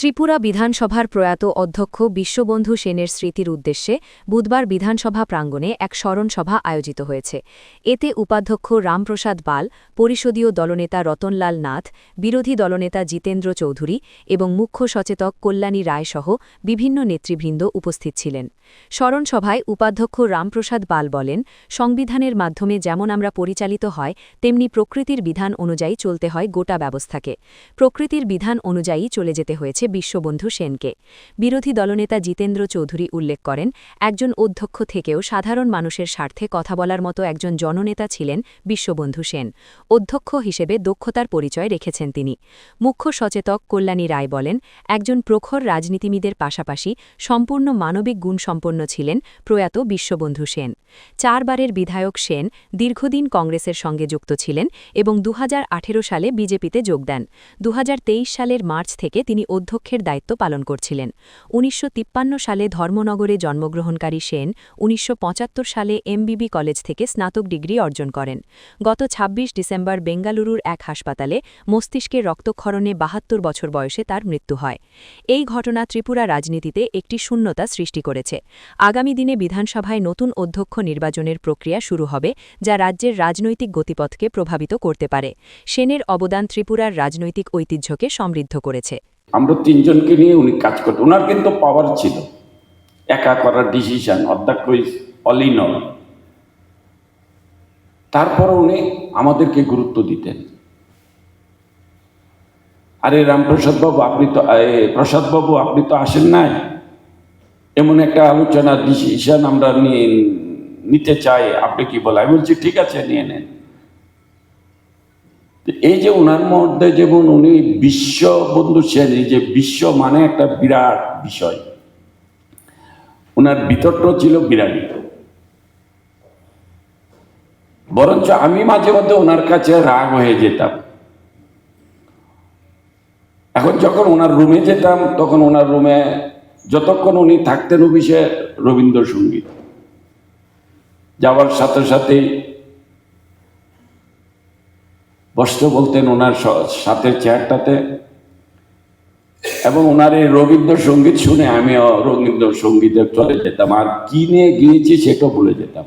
ত্রিপুরা বিধানসভার প্রয়াত অধ্যক্ষ বিশ্ববন্ধু সেনের স্মৃতির উদ্দেশ্যে বুধবার বিধানসভা প্রাঙ্গণে এক স্মরণসভা আয়োজিত হয়েছে। এতে উপাধ্যক্ষ রামপ্রসাদ পাল পরিষদীয় দলনেতা রতনলাল নাথ, বিরোধী দলনেতা জিতেন্দ্র চৌধুরী এবং মুখ্য সচেতক কল্যাণী রায়সহ বিভিন্ন নেতৃবৃন্দ উপস্থিত ছিলেন। স্মরণসভায় উপাধ্যক্ষ রামপ্রসাদ পাল বলেন, সংবিধানের মাধ্যমে যেমন আমরা পরিচালিত হয়, তেমনি প্রকৃতির বিধান অনুযায়ী চলতে হয় গোটা ব্যবস্থাকে। প্রকৃতির বিধান অনুযায়ী চলে যেতে হয়েছে বিশ্ববন্ধু সেনকে। বিরোধী দলনেতা জিতেন্দ্র চৌধুরী উল্লেখ করেন, একজন অধ্যক্ষ থেকেও সাধারণ মানুষের স্বার্থে কথা বলার মতো একজন জননেতা ছিলেন বিশ্ববন্ধু সেন। অধ্যক্ষ হিসেবে দক্ষতার পরিচয় রেখেছেন তিনি। মুখ্য সচেতক কল্যাণী রায় বলেন, একজন প্রখর রাজনীতিবিদের পাশাপাশি সম্পূর্ণ মানবিক গুণসম্পন্ন ছিলেন প্রয়াত বিশ্ববন্ধু সেন। চারবারের বিধায়ক সেন দীর্ঘদিন কংগ্রেসের সঙ্গে যুক্ত ছিলেন এবং দু হাজার আঠেরো সালে বিজেপিতে যোগ দেন। দু হাজার তেইশ সালের মার্চ থেকে তিনি অধ্যক্ষের দায়িত্ব পালন করছিলেন। উনিশশো তিপ্পান্ন সালে ধর্মনগরে জন্মগ্রহণকারী সেন উনিশশো পঁচাত্তর সালে এমবিবি কলেজ থেকে স্নাতক ডিগ্রি অর্জন করেন। গত ২৬ ডিসেম্বর বেঙ্গালুরুর এক হাসপাতালে মস্তিষ্কে রক্তক্ষরণে বাহাত্তর বছর বয়সে তার মৃত্যু হয়। এই ঘটনা ত্রিপুরা রাজনীতিতে একটি শূন্যতা সৃষ্টি করেছে। আগামী দিনে বিধানসভায় নতুন অধ্যক্ষ নির্বাচনের প্রক্রিয়া শুরু হবে, যা রাজ্যের রাজনৈতিক গতিপথকে প্রভাবিত করতে পারে। সেনের অবদান ত্রিপুরার রাজনৈতিক ঐতিহ্যকে সমৃদ্ধ করেছে। আমরা তিনজনকে নিয়ে উনি কাজ করতেন। ওনার কিন্তু পাওয়ার ছিল। একা করার ডিসিশন অধ্যক্ষ অল ইন অল তারপর উনি আমাদেরকে গুরুত্ব দিতেন। আরে রামপ্রসাদ বাবু, আপনি তো প্রসাদ বাবু, আপনি তো আসেন নাই। এমন একটা আলোচনা ডিসিশন আমরা নিয়ে, নিতে চাই। আপনি কি বলে আমি বলছি, ঠিক আছে, নিয়ে নেন। এই যে ওনার মধ্যে যেমন উনি বিশ্ব বন্ধু এই যে বিশ্ব মানে একটা বিরাট বিষয়। ওনার বিতর্ক ছিল বিরাটি বরঞ্চ আমি মাঝে মধ্যে ওনার কাছে রাগ হয়ে যেতাম। এখন যখন ওনার রুমে যেতাম, তখন ওনার রুমে যতক্ষণ উনি থাকতেন অফিসে রবীন্দ্রসঙ্গীত। যাওয়ার সাথে সাথেই বসতে বলতেন ওনার সাথে চেয়ারটাতে। এবং ওনার এই রবীন্দ্রসঙ্গীত শুনে আমি রবীন্দ্রসঙ্গীতে চলে যেতাম। আর কিনে গিয়েছি সেটা ভুলে যেতাম।